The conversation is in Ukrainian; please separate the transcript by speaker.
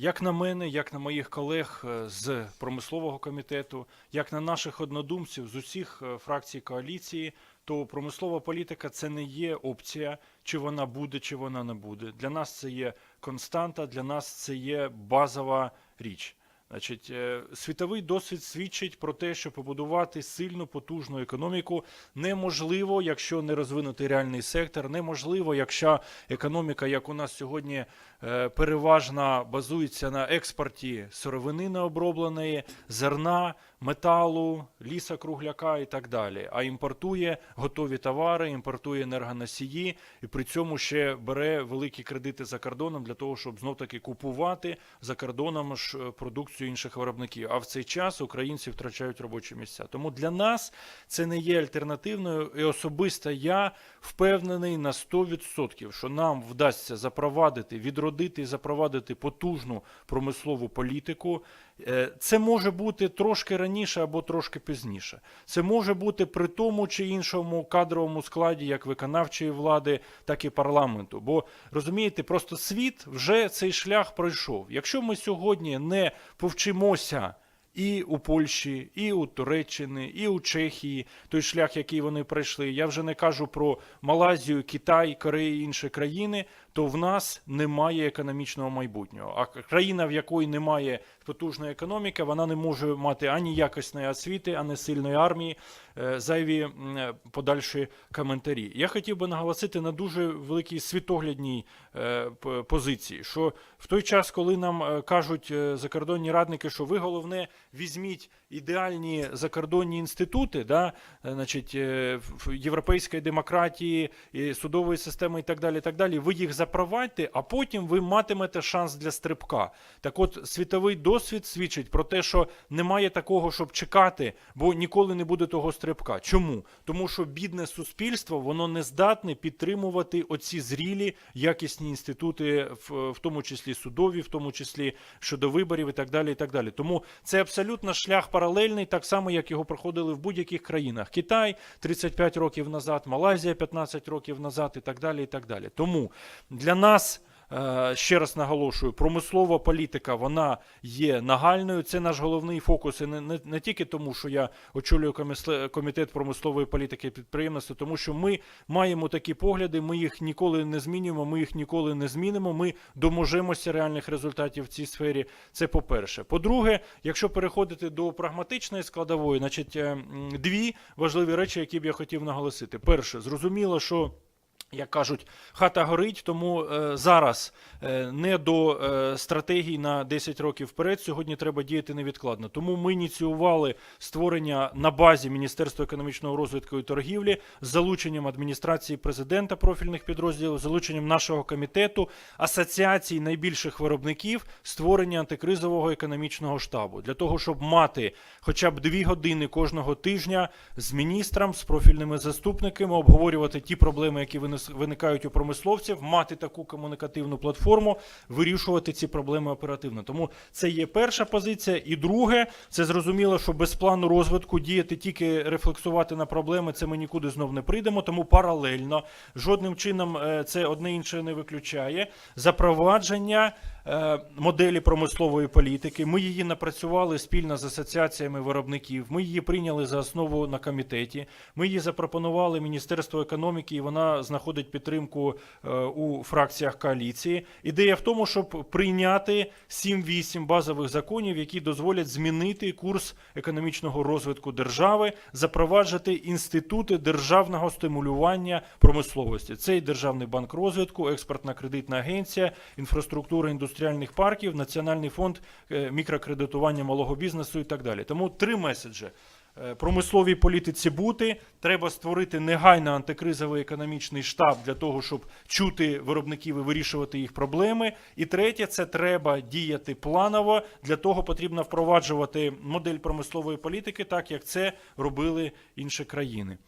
Speaker 1: Як на мене, як на моїх колег е, з промислового комітету, як на наших однодумців з усіх е, фракцій коаліції, то промислова політика це не є опція, чи вона буде, чи вона не буде. Для нас це є константа, для нас це є базова річ. Значить, е, світовий досвід свідчить про те, що побудувати сильну потужну економіку неможливо, якщо не розвинути реальний сектор, неможливо, якщо економіка, як у нас сьогодні, переважно базується на експорті сировини необробленої, зерна, металу, лісокругляка і так далі, а імпортує готові товари, імпортує енергоносії і при цьому ще бере великі кредити за кордоном для того, щоб знов таки купувати за кордоном ж е, продукцію інших виробників. А в цей час українці втрачають робочі місця. Тому для нас це не є альтернативною, і особисто я впевнений на 100%, що нам вдасться запровадити, відродити і запровадити потужну промислову політику. Е, Це може бути трошки раніше або трошки пізніше. Це може бути при тому чи іншому кадровому складі, як виконавчої влади, так і парламенту. Бо розумієте, просто світ вже цей шлях пройшов. Якщо ми сьогодні не повчимося. І у Польщі, і у Туреччини, і у Чехії той шлях, який вони пройшли. Я вже не кажу про Малайзію, Китай, Корею інші країни. То в нас немає економічного майбутнього. А країна, в якої немає потужної економіки, вона не може мати ані якісної освіти, ані сильної армії. Е, Зайві подальші коментарі. Я хотів би наголосити на дуже великій світоглядній е, позиції, що в той час, коли нам е, кажуть закордонні радники, що ви головне візьміть ідеальні закордонні інститути, да, е, значить, е, європейської демократії, судової системи і так далі, і так далі, ви їх запровадьте, а потім ви матимете шанс для стрибка. Так от, світовий досвід свідчить про те, що немає такого, щоб чекати, бо ніколи не буде того стрибка. Чому? Тому що бідне суспільство воно не здатне підтримувати оці зрілі якісні інститути, в, в тому числі судові, в тому числі щодо виборів і так далі. І так далі. Тому це абсолютно шлях паралельний, так само як його проходили в будь-яких країнах. Китай 35 років назад, Малайзія 15 років назад, і так далі. І так далі. Тому для нас. Е, Ще раз наголошую, промислова політика вона є нагальною. Це наш головний фокус. І не, не, не тільки тому, що я очолюю комітет промислової політики і підприємництва, тому що ми маємо такі погляди. Ми їх ніколи не змінюємо, ми їх ніколи не змінимо. Ми доможемося реальних результатів в цій сфері. Це по-перше. По-друге, якщо переходити до прагматичної складової, значить е, дві важливі речі, які б я хотів наголосити. Перше, зрозуміло, що як кажуть, хата горить, тому е, зараз е, не до е, стратегій на 10 років вперед. Сьогодні треба діяти невідкладно. Тому ми ініціювали створення на базі Міністерства економічного розвитку і торгівлі з залученням адміністрації президента профільних підрозділів, залученням нашого комітету, асоціацій найбільших виробників, створення антикризового економічного штабу для того, щоб мати хоча б дві години кожного тижня з міністром, з профільними заступниками, обговорювати ті проблеми, які винес- виникають у промисловців, мати таку комунікативну платформу, вирішувати ці проблеми оперативно. Тому це є перша позиція. І друге, це зрозуміло, що без плану розвитку діяти тільки рефлексувати на проблеми, це ми нікуди знов не прийдемо. Тому паралельно жодним чином е, це одне інше не виключає. Запровадження е, моделі промислової політики. Ми її напрацювали спільно з асоціаціями виробників. Ми її прийняли за основу на комітеті. Ми її запропонували Міністерству економіки, і вона знаходить підтримку е, у фракціях коаліції. Ідея в тому, щоб прийняти 7-8 базових законів, які дозволять змінити курс економічного розвитку держави, запроваджувати інститути державного стимулювання промисловості. Це і Державний банк розвитку, експортна кредитна агенція, інфраструктура індустріальних парків, Національний фонд е, мікрокредитування малого бізнесу і так далі. Тому три меседжі. Е, Промисловій політиці бути треба створити негайно антикризовий економічний штаб для того, щоб чути виробників і вирішувати їх проблеми. І третє, це треба діяти планово. Для того потрібно впроваджувати модель промислової політики, так як це робили інші країни.